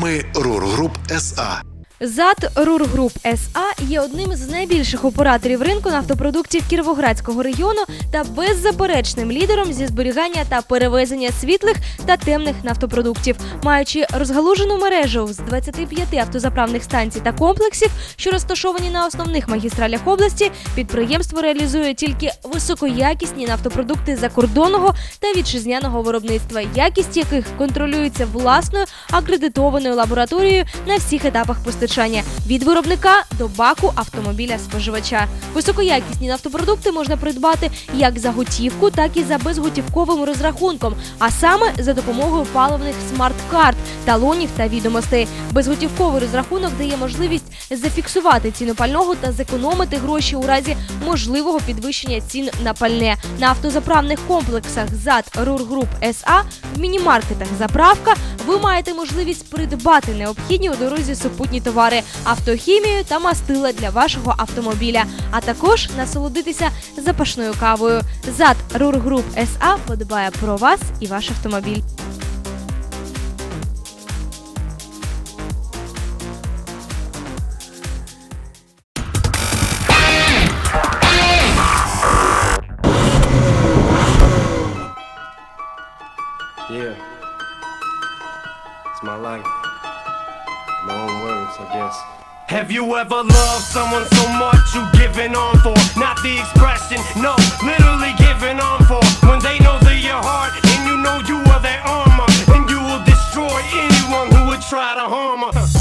програми «Рургруп СА. ЗАД Рур Груп СА є одним з найбільших операторів ринку нафтопродуктів Кіровоградського регіону та беззаперечним лідером зі зберігання та перевезення світлих та темних нафтопродуктів, маючи розгалужену мережу з 25 автозаправних станцій та комплексів, що розташовані на основних магістралях області, підприємство реалізує тільки високоякісні нафтопродукти закордонного та вітчизняного виробництва, якість яких контролюється власною акредитованою лабораторією на всіх етапах постачання від виробника до баку автомобіля споживача. Високоякісні нафтопродукти можна придбати як за готівку, так і за безготівковим розрахунком, а саме за допомогою паливних смарт-карт, талонів та відомостей. Безготівковий розрахунок дає можливість зафіксувати ціну пального та зекономити гроші у разі можливого підвищення цін на пальне на автозаправних комплексах ЗАД Рургруп СА в мінімаркетах заправка. Ви маєте можливість придбати необхідні у дорозі супутні товари, автохімію та мастила для вашого автомобіля, а також насолодитися запашною кавою. ЗАД Рургруп СА подбає про вас і ваш автомобіль. Yeah. It's my life. Own words, I guess. Have you ever loved someone so much you given on for? Not the expression, no, literally given on for. When they know they're your heart and you know you are their armor, and you will destroy anyone who would try to harm her.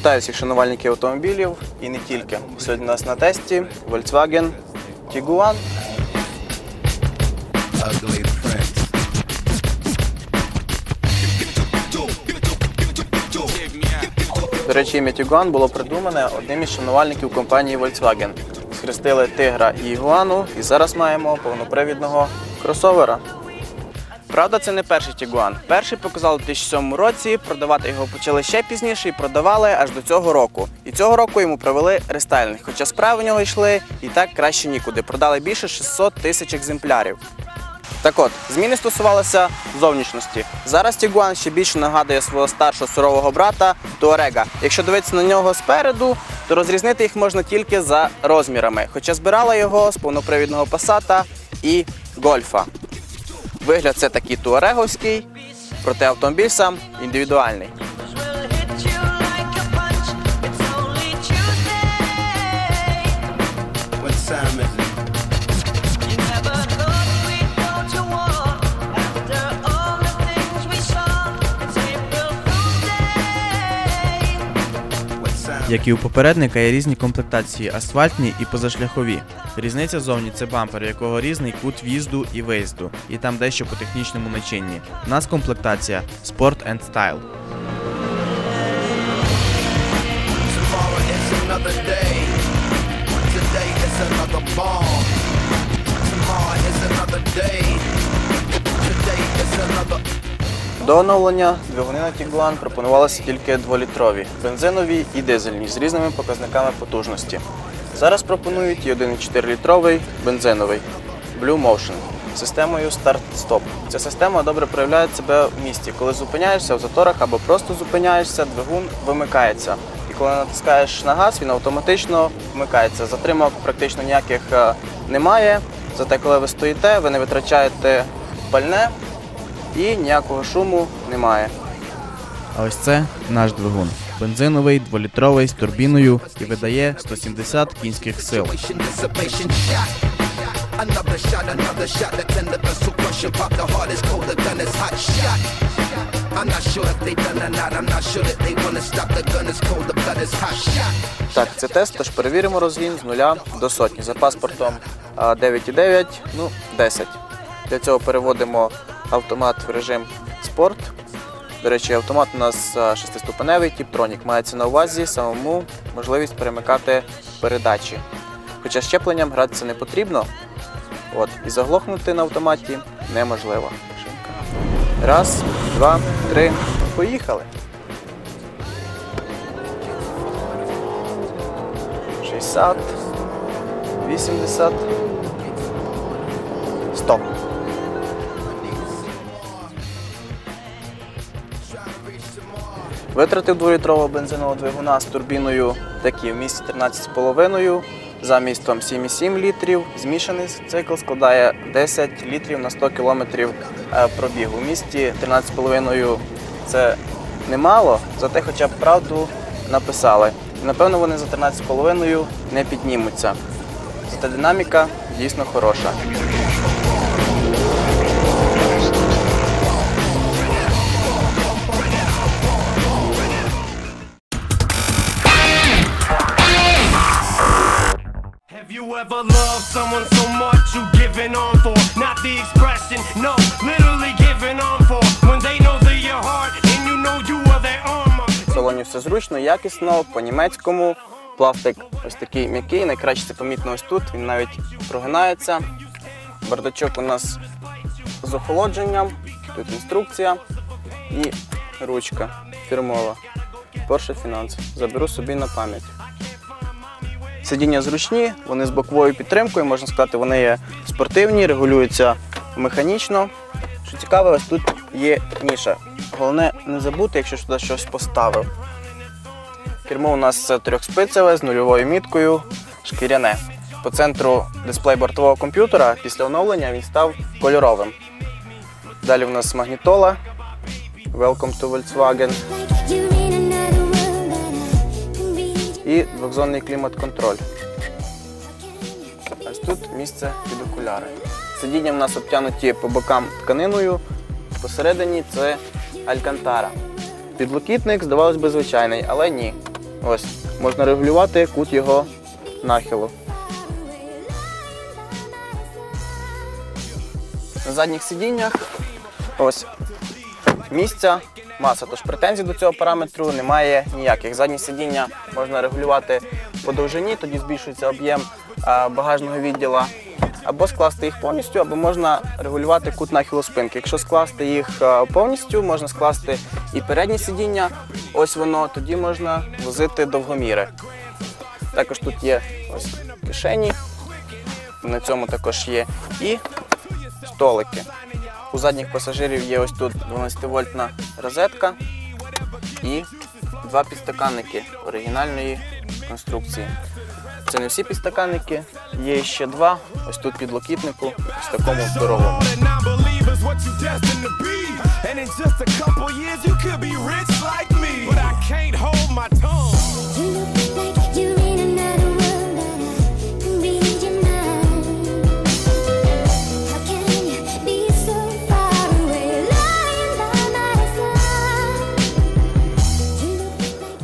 Вітаю всіх шанувальників автомобілів і не тільки. Сьогодні у нас на тесті Volkswagen Tiguan. До речі, ім'я Tiguan було придумане одним із шанувальників компанії Volkswagen. Схрестили тигра і ігуану, і зараз маємо повнопривідного кросовера. Правда, це не перший Тігуан. Перший показали у 2007 році. Продавати його почали ще пізніше і продавали аж до цього року. І цього року йому провели рестайлінг. Хоча справи в нього йшли і так краще нікуди. Продали більше 600 тисяч екземплярів. Так от, зміни стосувалися зовнішності. Зараз Тігуан ще більше нагадує свого старшого сурового брата Туарега. Якщо дивитися на нього спереду, то розрізнити їх можна тільки за розмірами. Хоча збирала його з повнопривідного пасата і гольфа. Вигляд це такий туареговський, проте автомобіль сам індивідуальний. Як і у попередника, є різні комплектації асфальтні і позашляхові. Різниця зовні це бампер, якого різний кут в'їзду і виїзду, і там дещо по технічному начинні. У нас комплектація Sport and Style. До оновлення двигуни на Tiguan пропонувалися тільки 2-літрові, бензинові і дизельні з різними показниками потужності. Зараз пропонують і 1,4-літровий бензиновий Blue Motion системою старт-стоп. Ця система добре проявляє себе в місті. Коли зупиняєшся в заторах або просто зупиняєшся, двигун вимикається. І коли натискаєш на газ, він автоматично вмикається. Затримок практично ніяких е, немає. Зате, коли ви стоїте, ви не витрачаєте пальне і ніякого шуму немає. А ось це наш двигун. Бензиновий, 2-літровий з турбіною і видає 170 кінських сил. Так, це тест, тож перевіримо розгін з нуля до сотні. За паспортом а, 9,9, ну 10. Для цього переводимо автомат в режим спорт. До речі, автомат у нас шестиступеневий, тіптронік. Мається на увазі самому можливість перемикати передачі. Хоча щепленням гратися не потрібно. От, і заглохнути на автоматі неможливо. Раз, два, три. Поїхали. 60, 80, Витратив 2-літрового бензинового двигуна з турбіною такі в місті 13,5, за містом 7,7 літрів. Змішаний цикл складає 10 літрів на 100 кілометрів е, пробігу. У місті 13,5 це немало, зате хоча б правду написали. Напевно, вони за 13,5 не піднімуться. Зате динаміка дійсно хороша. Ever loved someone so much you giving on for? Not the expression, no, literally giving on for. When they know they're your heart and you know you are their armor. В салоні все зручно, якісно, по-німецькому. Пластик ось такий м'який, найкраще це помітно ось тут, він навіть прогинається. Бардачок у нас з охолодженням, тут інструкція і ручка фірмова. Porsche Finance. Заберу собі на пам'ять. Сидіння зручні, вони з боковою підтримкою, можна сказати, вони є спортивні, регулюються механічно. Що цікаве, ось тут є ніша. Головне не забути, якщо сюди щось поставив. Кермо у нас трьохспицеве з нульовою міткою, шкіряне. По центру дисплей бортового комп'ютера після оновлення він став кольоровим. Далі у нас магнітола. Welcome to Volkswagen. І двохзонний клімат-контроль. Ось тут місце під окуляри. Сидіння в нас обтянуті по бокам тканиною, посередині це алькантара. Підлокітник, здавалось би, звичайний, але ні. Ось, можна регулювати кут його нахилу. На задніх сидіннях ось місця маса, тож претензій до цього параметру немає ніяких. Задні сидіння можна регулювати по довжині, тоді збільшується об'єм багажного відділа. Або скласти їх повністю, або можна регулювати кут нахилу спинки. Якщо скласти їх повністю, можна скласти і переднє сидіння, ось воно, тоді можна возити довгоміри. Також тут є ось кишені, на цьому також є і столики. У задніх пасажирів є ось тут 12-вольтна розетка і два підстаканники оригінальної конструкції. Це не всі підстаканники, є ще два. Ось тут підлокітнику, ось такому здоровому. Couple years, you could be.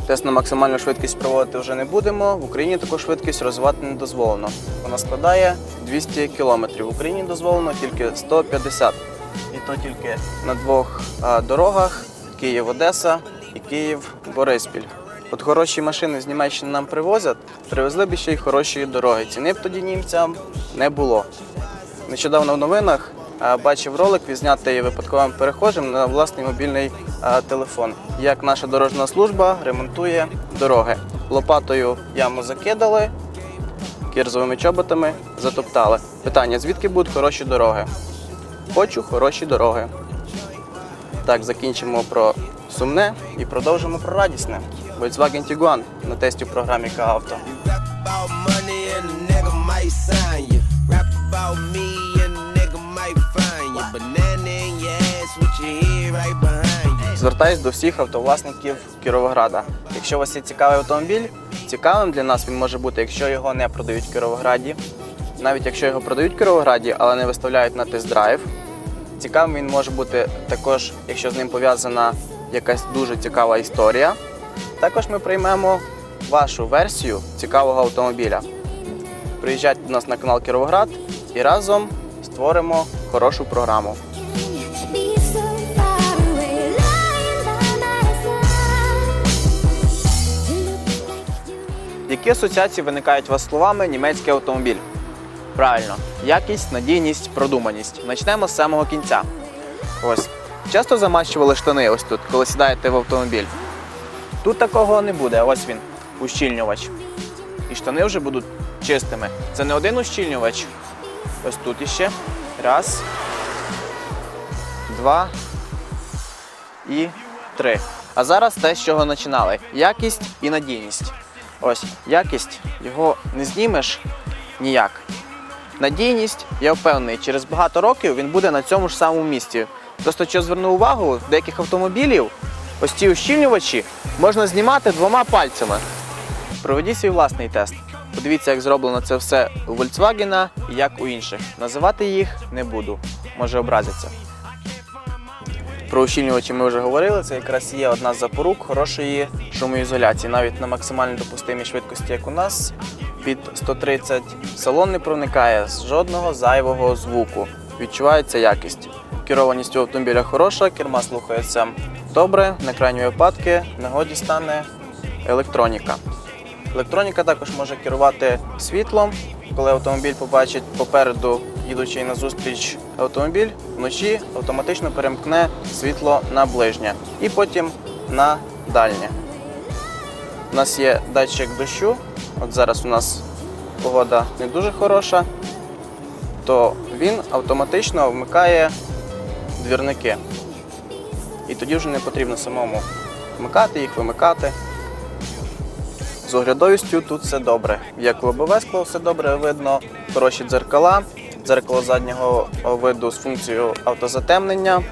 Тест на максимальну швидкість проводити вже не будемо. В Україні таку швидкість розвивати не дозволено. Вона складає 200 км. В Україні дозволено тільки 150. І то тільки на двох дорогах: Київ-Одеса і Київ-Бориспіль. От хороші машини з Німеччини нам привозять, привезли б ще й хороші дороги. Ціни б тоді німцям не було. Нещодавно в новинах бачив ролик, відзнятий випадковим перехожим на власний мобільний е, телефон. Як наша дорожна служба ремонтує дороги. Лопатою яму закидали, кірзовими чоботами затоптали. Питання: звідки будуть хороші дороги? Хочу хороші дороги. Так, закінчимо про сумне і продовжимо про радісне. Volkswagen Tiguan на тесті в програмі Кавто. Rap about money and a nigga might sign you. Rap about me Звертаюсь до всіх автовласників Кіровограда. Якщо у вас є цікавий автомобіль, цікавим для нас він може бути, якщо його не продають в Кіровограді. Навіть якщо його продають в Кіровограді, але не виставляють на тест-драйв. Цікавим він може бути також, якщо з ним пов'язана якась дуже цікава історія. Також ми приймемо вашу версію цікавого автомобіля. Приїжджайте до нас на канал Кіровоград і разом створимо хорошу програму. Які асоціації виникають у вас словами німецький автомобіль? Правильно, якість, надійність, продуманість. Почнемо з самого кінця. Ось. Часто замащували штани ось тут, коли сідаєте в автомобіль. Тут такого не буде, ось він, ущільнювач. і штани вже будуть чистими. Це не один ущільнювач. Ось тут іще. Раз, два і три. А зараз те, з чого починали. Якість і надійність. Ось, якість його не знімеш ніяк. Надійність, я впевнений, через багато років він буде на цьому ж самому місці. Просто що зверну увагу, деяких автомобілів ось ці ущільнювачі можна знімати двома пальцями. Проведіть свій власний тест. Подивіться, як зроблено це все у Volkswagen і як у інших. Називати їх не буду, може образяться. Про ущільнювачі ми вже говорили. Це якраз є одна з запорук хорошої шумоізоляції. Навіть на максимально допустимій швидкості, як у нас, під 130 салон не проникає з жодного зайвого звуку. Відчувається якість. Керованість у автомобіля хороша, керма слухається добре. На крайні випадки нагоді стане електроніка. Електроніка також може керувати світлом, коли автомобіль побачить попереду, їдучий назустріч автомобіль, вночі автоматично перемкне світло на ближнє і потім на дальнє. У нас є датчик дощу. От зараз у нас погода не дуже хороша, то він автоматично вмикає двірники. І тоді вже не потрібно самому вмикати їх, вимикати. З оглядовістю тут все добре. Як лобове скло все добре видно, хороші дзеркала, дзеркало заднього виду з функцією автозатемнення.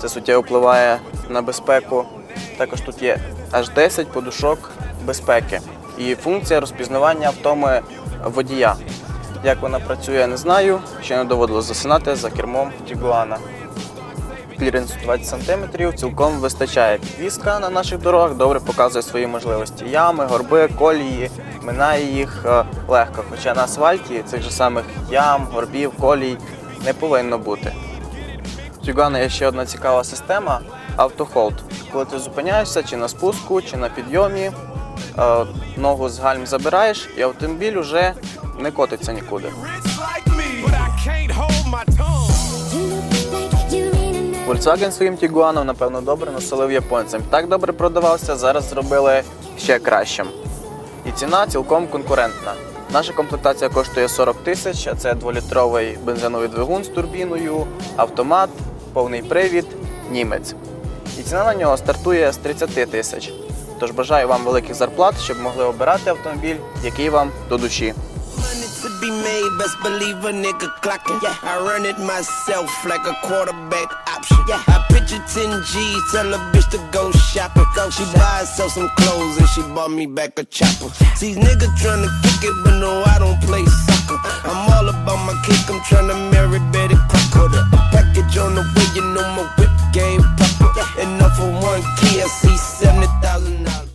Це суттєво впливає на безпеку. Також тут є аж 10 подушок безпеки і функція розпізнавання втоми водія. Як вона працює, не знаю. Ще не доводилось засинати за кермом Тігуана кліренс 20 см цілком вистачає. Підвізка на наших дорогах добре показує свої можливості. Ями, горби, колії, минає їх е, легко. Хоча на асфальті цих же самих ям, горбів, колій не повинно бути. У Тюгана є ще одна цікава система автохолд. Коли ти зупиняєшся чи на спуску, чи на підйомі, е, ногу з гальм забираєш, і автомобіль вже не котиться нікуди. Volkswagen своїм Тігуаном, напевно, добре насолив японцям. Так добре продавався, зараз зробили ще кращим. І ціна цілком конкурентна. Наша комплектація коштує 40 тисяч, а це 2-літровий бензиновий двигун з турбіною, автомат, повний привід, німець. І ціна на нього стартує з 30 тисяч. Тож бажаю вам великих зарплат, щоб могли обирати автомобіль, який вам до душі. Best believe a nigga clocking. Yeah. I run it myself like a quarterback option. Yeah. I picture 10 G's, tell a bitch to go shopping. Go she shop. buy herself some clothes and she bought me back a chopper. See, nigga tryna kick it, but no, I don't play soccer. I'm all about my kick, I'm tryna marry Betty Crocker. A package on the way, you know my whip game proper. Yeah. And for one key, I see $70,000.